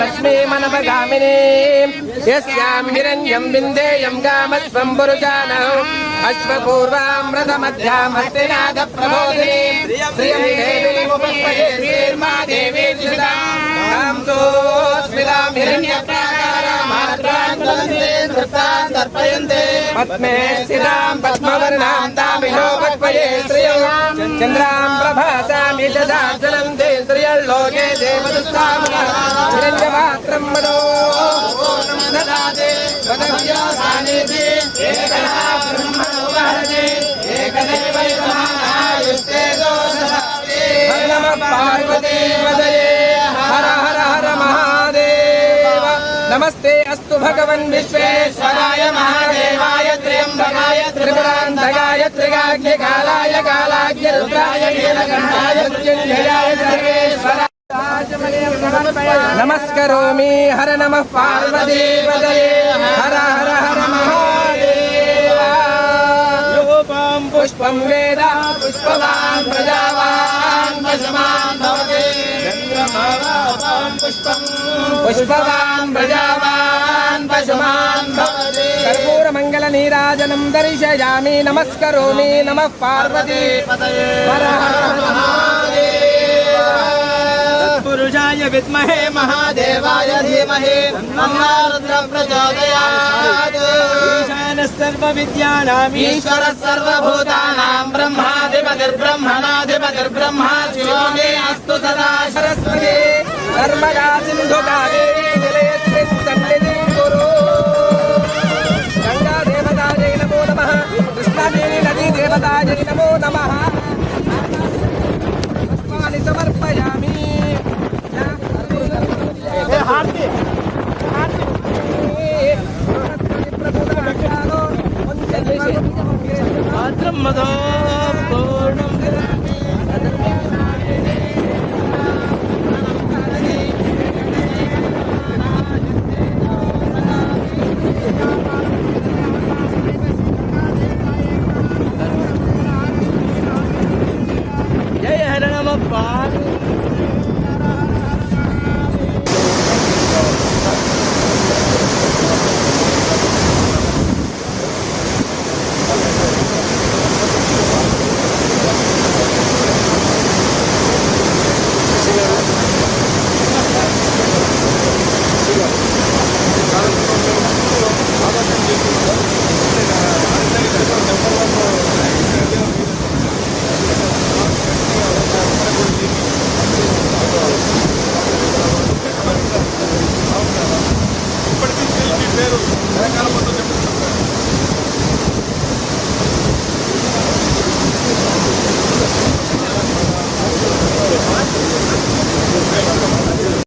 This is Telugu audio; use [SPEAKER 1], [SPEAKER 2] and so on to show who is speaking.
[SPEAKER 1] लक्ष्मीमनपगामिनी यस्यां हिरण्यं विन्देयं कामस्वं पुरुषाणौ अश्वपूर्वामृतमध्यां हस्तिनाथप्रबोधिनी श्रियं देवीमुपस्पदे श्रीर्मा देवी श्रितां सोऽस्मितां हिरण्यप्राकारामात्रान्तर्पयन्ते స్థితాం పద్మవర్ణాం తామిషో పద్మయే శ్రియం చంద్రాం ప్రభాసామి దదాచలం తే శ్రియల్లోకే దేవదుస్తామరం మదో దదాతే వదవ్యాసానిధి ఏకదా బ్రహ్మణో వహతి ఏకదైవైకమాయుష్టే దోషదాతే హర నమ పార్వతీ పదయే హర హర హర మహాదేవ నమస్తే అస్తు భగవన్ విశ్వేశ్వరాయ నమస్కరోమి హర నమ పార్వతీ హర హర హర మహాదేవ. పుష్పం వేద పుష్పవాన్ ప్రజావాన్ పశుమాన్ భవతి. పుష్పవాన్ ప్రజావాన్ जलम
[SPEAKER 2] दर्शया नमस्को नम पार्वती। पुरुषा विमहे महादेवाय धीमहे मंगारुद्र प्रचोदयात् ईशानः सर्वविद्यानाम् ईश्वरः सर्वभूतानां ब्रह्माधिपतिर्ब्रह्मणाधिपतिर्ब्रह्मा सदा
[SPEAKER 1] రకరకాల పనులు చెప్తున్నారు